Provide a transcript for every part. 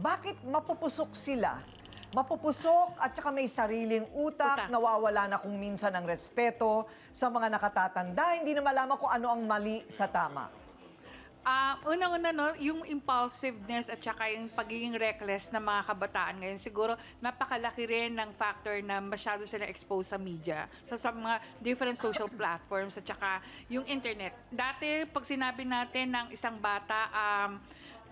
bakit mapupusok sila? Mapupusok at saka may sariling utak, Utak. nawawala na kung minsan ng respeto sa mga nakatatanda, hindi na malaman kung ano ang mali sa tama. Ah, unang-una no, yung impulsiveness at saka yung pagiging reckless ng mga kabataan ngayon, siguro napakalaki rin ng factor na masyado sila exposed sa media, sa, sa mga different social platforms at saka yung internet. Dati, pag sinabi natin ng isang bata, um,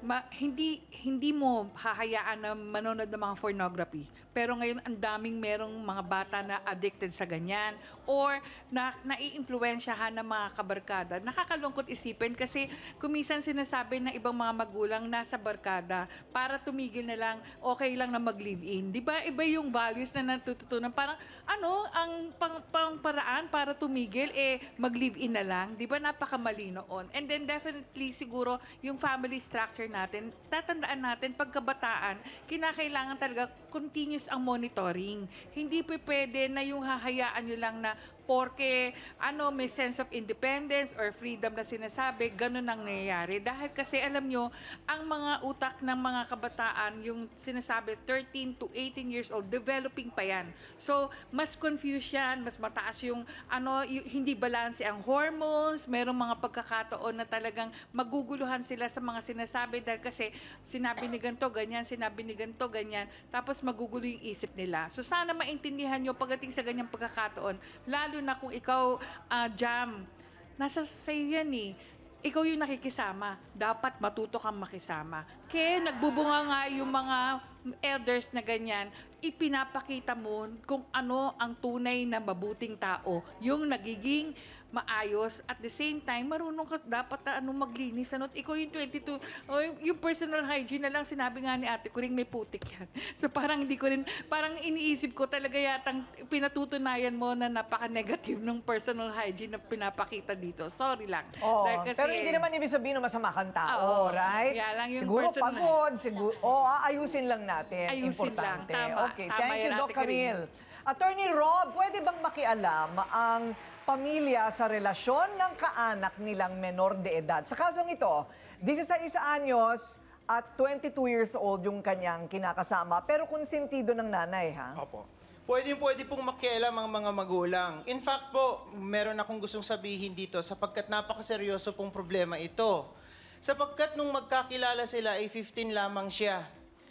ma- hindi hindi mo hahayaan na manonood ng mga pornography. Pero ngayon ang daming merong mga bata na addicted sa ganyan or na naiimpluwensyahan ng mga kabarkada. Nakakalungkot isipin kasi kumisan sinasabi ng ibang mga magulang nasa barkada para tumigil na lang okay lang na mag-live-in. 'Di ba? Iba yung values na natututunan. Parang ano ang pang, pang paraan para tumigil eh mag-live-in na lang. 'Di ba? Napakamali noon. And then definitely siguro yung family structure natin, tatandaan natin pagkabataan, kinakailangan talaga continuous ang monitoring. Hindi pa pwede na yung hahayaan nyo lang na porke ano may sense of independence or freedom na sinasabi, ganun ang nangyayari. Dahil kasi alam nyo, ang mga utak ng mga kabataan, yung sinasabi 13 to 18 years old, developing pa yan. So, mas confused yan, mas mataas yung ano, y- hindi balanse ang hormones, merong mga pagkakataon na talagang maguguluhan sila sa mga sinasabi dahil kasi sinabi ni ganito, ganyan, sinabi ni ganito, ganyan, tapos magugulo yung isip nila. So, sana maintindihan nyo pagdating sa ganyang pagkakataon, lalo na kung ikaw, ah, jam, nasa sa'yo yan eh. Ikaw yung nakikisama. Dapat matuto kang makisama. Kaya nagbubunga nga yung mga elders na ganyan, ipinapakita mo kung ano ang tunay na mabuting tao. Yung nagiging maayos at the same time marunong ka dapat na ano maglinis ano ikaw yung 22 o yung, personal hygiene na lang sinabi nga ni ate ko rin may putik yan so parang hindi ko rin parang iniisip ko talaga yatang pinatutunayan mo na napaka-negative ng personal hygiene na pinapakita dito sorry lang Oo, Dahil kasi- pero hindi naman ibig sabihin na masama kang tao, Oo, right? kaya lang yung siguro personal- pagod, siguro, oh, aayusin lang natin. Ayusin lang, Importante. tama. Okay, Tama thank you, Doc. Camille. Attorney Rob, pwede bang makialam ang pamilya sa relasyon ng kaanak nilang menor de edad? Sa kasong ito, 16 anyos at 22 years old yung kanyang kinakasama, pero konsentido ng nanay, ha? Opo. Pwede pwede pong makialam ang mga magulang. In fact po, meron akong gustong sabihin dito sapagkat napakaseryoso pong problema ito. Sapagkat nung magkakilala sila ay 15 lamang siya.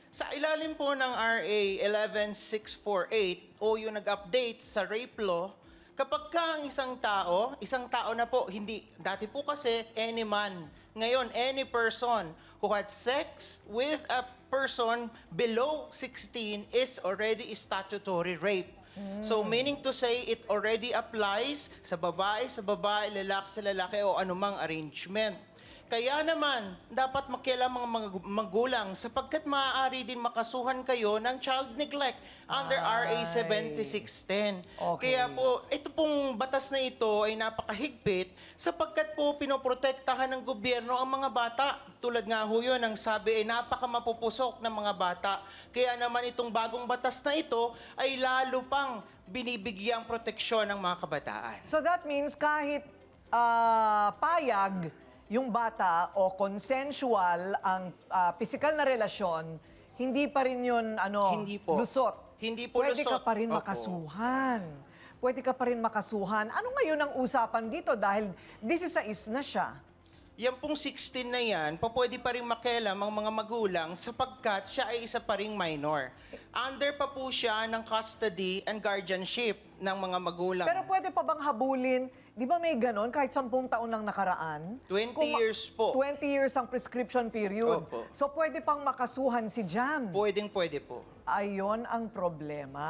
Sa ilalim po ng RA 11648 o yung nag-update sa rape law, kapag ka ang isang tao, isang tao na po, hindi, dati po kasi any man. Ngayon, any person who had sex with a person below 16 is already statutory rape. So meaning to say it already applies sa babae sa babae, lalaki sa lalaki o anumang arrangement. Kaya naman, dapat makialam mga mag- magulang sapagkat maaari din makasuhan kayo ng child neglect under RA Ay. 7610. Okay. Kaya po, ito pong batas na ito ay napakahigpit sapagkat po pinoprotektahan ng gobyerno ang mga bata. Tulad nga ho yun, ang sabi ay napakamapupusok ng mga bata. Kaya naman itong bagong batas na ito ay lalo pang binibigyang proteksyon ng mga kabataan. So that means kahit ah, payag yung bata o consensual ang ah, physical na relasyon, hindi pa rin yun ano, Hindi po. lusot. Hindi po Pwede ka lusot. pa rin Opo. makasuhan. Pwede ka pa rin makasuhan. Ano ngayon ang usapan dito dahil this is a is na siya? Yan pong 16 na yan, pa pwede pa rin makialam ang mga magulang sapagkat siya ay isa pa ring minor. Under pa po siya ng custody and guardianship ng mga magulang. Pero pwede pa bang habulin? Di ba may ganon kahit 10 taon lang nakaraan? 20 Kung ma- years po. 20 years ang prescription period. Opo. So pwede pang makasuhan si Jam. Pwedeng pwede po. Ayon ang problema.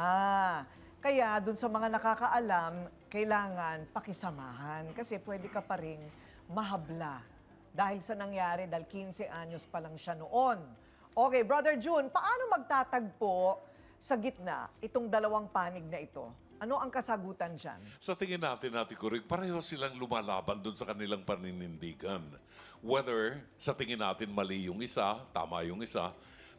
Kaya dun sa mga nakakaalam, kailangan pakisamahan kasi pwede ka pa rin mahabla. Dahil sa nangyari, dahil 15 anyos pa lang siya noon. Okay, Brother June, paano magtatagpo sa gitna itong dalawang panig na ito? Ano ang kasagutan dyan? Sa tingin natin, Ate Kurig, pareho silang lumalaban doon sa kanilang paninindigan. Whether sa tingin natin mali yung isa, tama yung isa,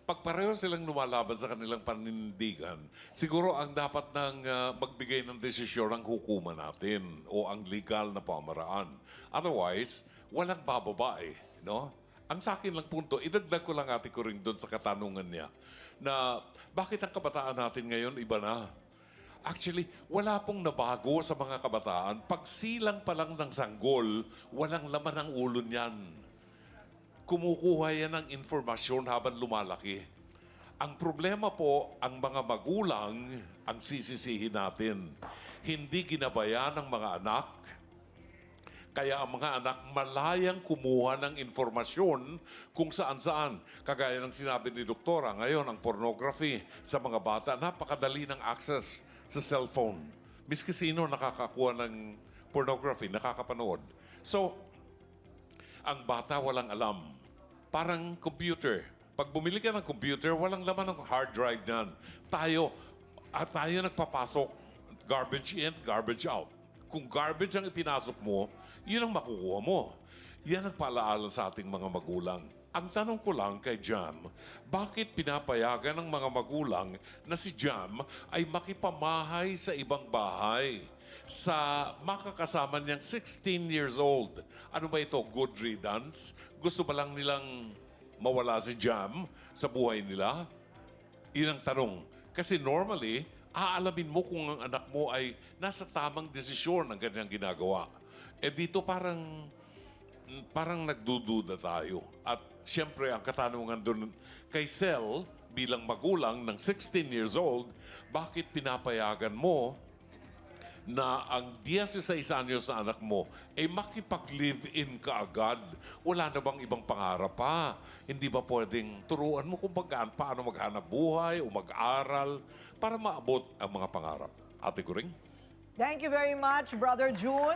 pag pareho silang lumalaban sa kanilang paninindigan, siguro ang dapat nang ah, magbigay ng desisyon ang hukuman natin o ang legal na pamaraan. Otherwise, walang bababa eh, no? Ang sa akin lang punto, idagdag ko lang ate ko rin doon sa katanungan niya na bakit ang kabataan natin ngayon iba na? Actually, wala pong nabago sa mga kabataan. Pag silang pa lang ng sanggol, walang laman ang ulo niyan. Kumukuha yan ng informasyon habang lumalaki. Ang problema po, ang mga magulang ang sisisihin natin. Hindi ginabayan ng mga anak, kaya ang mga anak malayang kumuha ng informasyon kung saan-saan. Kagaya ng sinabi ni Doktora, ngayon ang pornography sa mga bata, napakadali ng access sa cellphone. Miski sino nakakakuha ng pornography, nakakapanood. So, ang bata walang alam. Parang computer. Pag bumili ka ng computer, walang laman ng hard drive nan. Tayo, at tayo nagpapasok. Garbage in, garbage out. Kung garbage ang ipinasok mo, yun ang makukuha mo. Yan ang paalaala sa ating mga magulang. Ang tanong ko lang kay Jam, bakit pinapayagan ng mga magulang na si Jam ay makipamahay sa ibang bahay? sa makakasama niyang 16 years old. Ano ba ito? Good riddance? Gusto ba lang nilang mawala si Jam sa buhay nila? Yun ang tanong. Kasi normally, aalamin mo kung ang anak mo ay nasa tamang desisyon ng ganyang ginagawa. Eh dito parang parang nagdududa tayo. At siyempre, ang katanungan doon kay Sel, bilang magulang ng 16 years old, bakit pinapayagan mo na ang 16 anyos na anak mo ay makipag-live-in ka agad. Wala na bang ibang pangarap pa? Hindi ba pwedeng turuan mo kung bagaan, paano maghanap buhay o mag-aral para maabot ang mga pangarap? Ate ko rin? Thank you very much, Brother June.